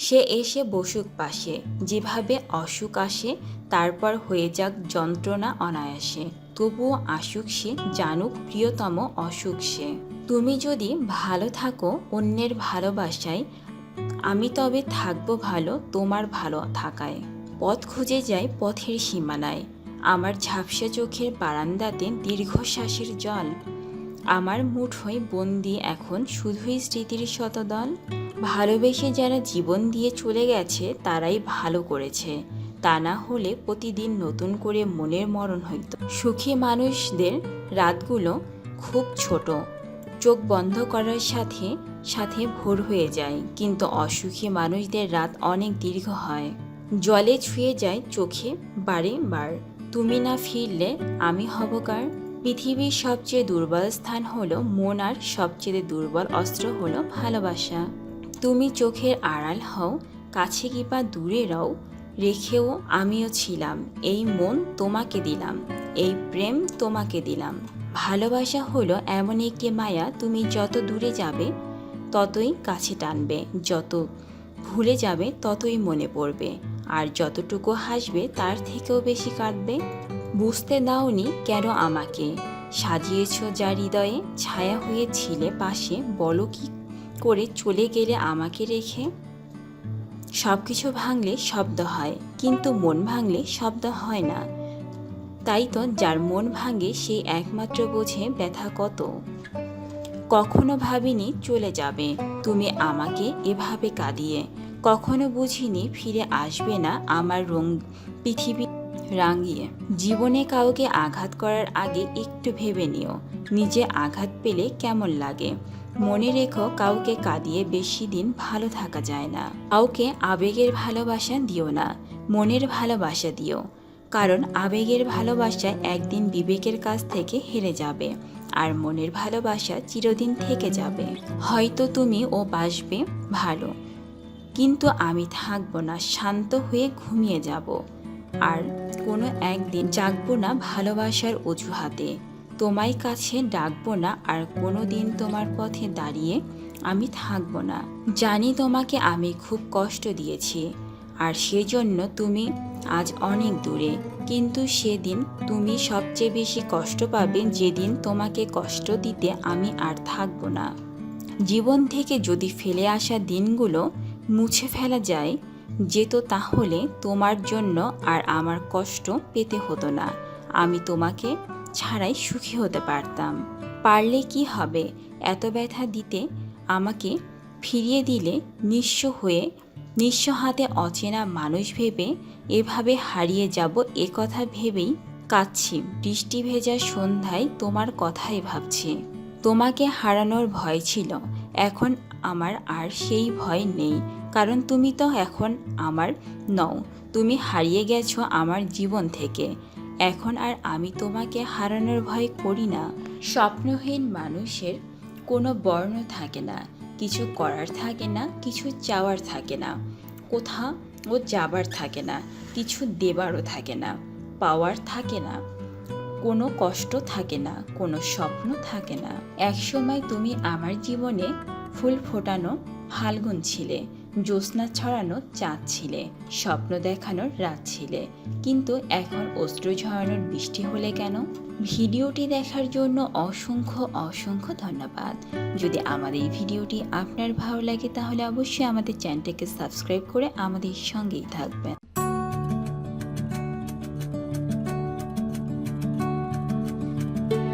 সে এসে বসুক পাশে, যেভাবে অসুখ আসে, তারপর হয়ে যাক যন্ত্রণা অনায়াসে। তবুও আসুক সে, জানুক প্রিয়তম অসুখ সে। তুমি যদি ভালো থাকো, অন্যের ভালোবাসায়, আমি তবে থাকব ভালো তোমার ভালো থাকায়। পথ খুঁজে যায় পথের সীমানায়। আমার ঝাপসা চোখের বারান্দাতে দীর্ঘশ্বাসের জল। আমার মুঠোয় বন্দি এখন শুধুই স্মৃতির শতদল। ভালোবেসে যারা জীবন দিয়ে চলে গেছে, তারাই ভালো করেছে। তা না হলে প্রতিদিন নতুন করে মনের মরণ হইত। সুখী মানুষদের রাতগুলো খুব ছোট। চোখ বন্ধ করার সাথে সাথে ভোর হয়ে যায়। কিন্তু অসুখী মানুষদের রাত অনেক দীর্ঘ হয়। জলে ছুঁয়ে যায় চোখে বারে বার। তুমি না ফিরলে আমি হব কার? পৃথিবীর সবচেয়ে দুর্বল স্থান হলো মন আর সবচেয়ে দুর্বল অস্ত্র হলো ভালোবাসা। তুমি চোখের আড়াল হও, কাছে কিংবা দূরে রও, রেখেও আমিও ছিলাম, এই মন তোমাকে দিলাম, এই প্রেম তোমাকে দিলাম। ভালোবাসা হলো এমন একটি মায়া, তুমি যত দূরে যাবে, ততই কাছে টানবে, যত ভুলে যাবে, ততই মনে পড়বে, আর যতটুকু হাসবে, তার থেকেও বেশি কাঁদবে। বুঝতে দাওনি কেন আমাকে, সাজিয়েছ যা হৃদয়ে ছায়া হয়ে ছিলে পাশে, বলো কি করে চলে গেলে আমাকে রেখে সব কিছু ভাঙলে শব্দ হয়, কিন্তু মন ভাঙলে শব্দ হয় না। তাই তো যার মন ভাঙে সে একমাত্র বোঝে ব্যথা কত। কখনো ভাবিনি চলে যাবে, তুমি আমাকে এভাবে কাঁদিয়ে। কখনো বুঝিনি ফিরে আসবে না আমার রং, পৃথিবী রাঙিয়ে। জীবনে কাউকে আঘাত করার আগে একটু ভেবে নিও, নিজে আঘাত পেলে কেমন লাগে। মনে রেখো, কাউকে কাঁদিয়ে বেশি দিন ভালো থাকা যায় না। কাউকে আবেগের ভালোবাসা দিও না, মনের ভালোবাসা দিও। কারণ আবেগের ভালোবাসা একদিন বিবেকের কাছ থেকে হেরে যাবে, আর মনের ভালোবাসা চিরদিন থেকে যাবে। হয়তো তুমি ও বাসবে ভালো, কিন্তু আমি থাকব না, শান্ত হয়ে ঘুমিয়ে যাব। আর কোনো একদিন জাগবো না ভালোবাসার অজুহাতে। তোমায় কাছে ডাকবো না আর কোনো দিন তোমার পথে দাঁড়িয়ে আমি থাকব না। জানি তোমাকে আমি খুব কষ্ট দিয়েছি আর সেজন্য তুমি আজ অনেক দূরে। কিন্তু সেদিন তুমি সবচেয়ে বেশি কষ্ট পাবে যেদিন তোমাকে কষ্ট দিতে আমি আর থাকব না। জীবন থেকে যদি ফেলে আসা দিনগুলো মুছে ফেলা যায় যেত তাহলে তোমার জন্য আর আমার কষ্ট পেতে হতো না। আমি তোমাকে ছাড়াই সুখী হতে পারতাম। পারলে কি হবে? এত ব্যথা দিতে আমাকে ফিরিয়ে দিলে নিঃস্ব হয়ে, নিঃস্ব হাতে অচেনা মানুষ ভেবে এভাবে হারিয়ে যাব এ কথা ভেবেই কাঁদছি। বৃষ্টি ভেজা সন্ধ্যায় তোমার কথাই ভাবছি। তোমাকে হারানোর ভয় ছিল। এখন আমার আর সেই ভয় নেই। কারণ তুমি তো এখন আমার নও। তুমি হারিয়ে গেছো আমার জীবন থেকে। এখন আর আমি তোমাকে হারানোর ভয় করি না। স্বপ্নহীন মানুষের কোনো বর্ণ থাকে না, কিছু করার থাকে না, কিছু চাওয়ার থাকে না কোথাও ও যাবার থাকে না, কিছু দেবারও থাকে না, পাওয়ার থাকে না, কোনো কষ্ট থাকে না, কোনো স্বপ্ন থাকে না। একসময় তুমি আমার জীবনে ফুল ফোটানো ফাল্গুন ছিলে জ্যোৎস্না ছড়ানো চাঁদ ছিলে স্বপ্ন দেখানোর রাত ছিলে কিন্তু এখন অস্ত্র ঝরানোর বৃষ্টি হলে কেন? ভিডিওটি দেখার জন্য অসংখ্য অসংখ্য ধন্যবাদ। যদি আমাদের এই ভিডিওটি আপনার ভালো লাগে, তাহলে অবশ্যই আমাদের চ্যানেলটাকে সাবস্ক্রাইব করে আমাদের সঙ্গেই থাকবেন।